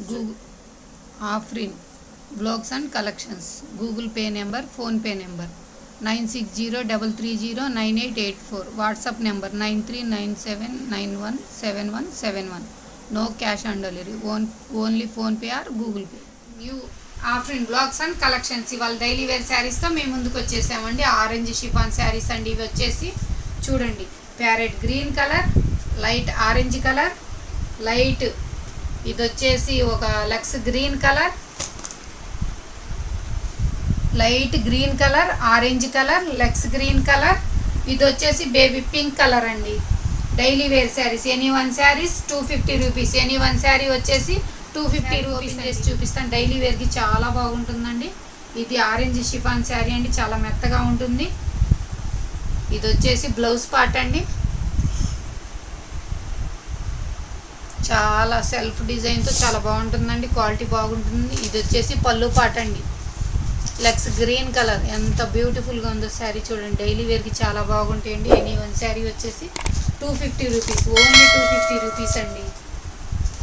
Google Afrin blogs and collections. Google Pay number PhonePe number. Nine six zero double three zero nine eight eight four. WhatsApp number nine three nine seven nine one seven one seven one. No cash on delivery. Own only PhonePe or Google Pay. New Afrin blogs and collections. ఇవాళ daily wear శారీస్తో మేము ముందుకు వచ్చేసామండి. Orange chiffon saris అండి ఇవి వచ్చేసి. చూడండి. Parrot green colour light orange colour light ఇది వచ్చేసి ఒక lux green colour light green colour orange colour lex green colour. ఇది వచ్చేసి బేబీ పింక్ కలర్ అండి. Daily wear saris any one saris two fifty rupees. Any one sari వచ్చేసి two fifty rupees చేసి చూపిస్తాను. Daily వేర్కి చాలా బాగుంటుందండి. ఇది ఆరెంజ్ షిఫాన్ శారీ అండి. చాలా మెత్తగా ఉంటుంది. ఇది వచ్చేసి బ్లౌజ్ పార్ట్ అండి. చాలా సెల్ఫ్ డిజైన్తో చాలా బాగుంటుందండి. క్వాలిటీ బాగుంటుంది. ఇది వచ్చేసి పళ్ళు పాట అండి. లెక్స్ గ్రీన్ కలర్. ఎంత బ్యూటిఫుల్గా ఉందో శారీ చూడండి. డైలీ వేర్కి చాలా బాగుంటాయండి. ఎనీ వన్ శారీ వచ్చేసి two fifty rupees only two fifty rupees అండి.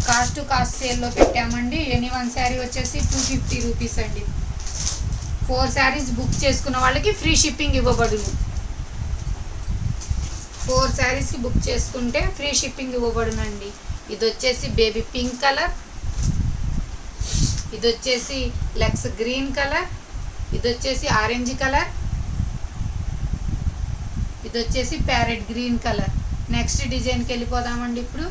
కాస్ట్ కాస్ట్ సేల్లో పెట్టామండి. ఎనీ వన్ శారీ వచ్చేసి టూ ఫిఫ్టీ రూపీస్ అండి. ఫోర్ శారీస్ బుక్ చేసుకున్న వాళ్ళకి ఫ్రీ షిప్పింగ్ ఇవ్వబడును. ఫోర్ శారీస్కి బుక్ చేసుకుంటే ఫ్రీ షిప్పింగ్ ఇవ్వబడునండి. ఇది వచ్చేసి బేబీ పింక్ కలర్. ఇది వచ్చేసి లెక్స్ గ్రీన్ కలర్. ఇది వచ్చేసి ఆరెంజ్ కలర్. ఇది వచ్చేసి ప్యారెట్ గ్రీన్ కలర్. నెక్స్ట్ డిజైన్కి వెళ్ళిపోదామండి ఇప్పుడు.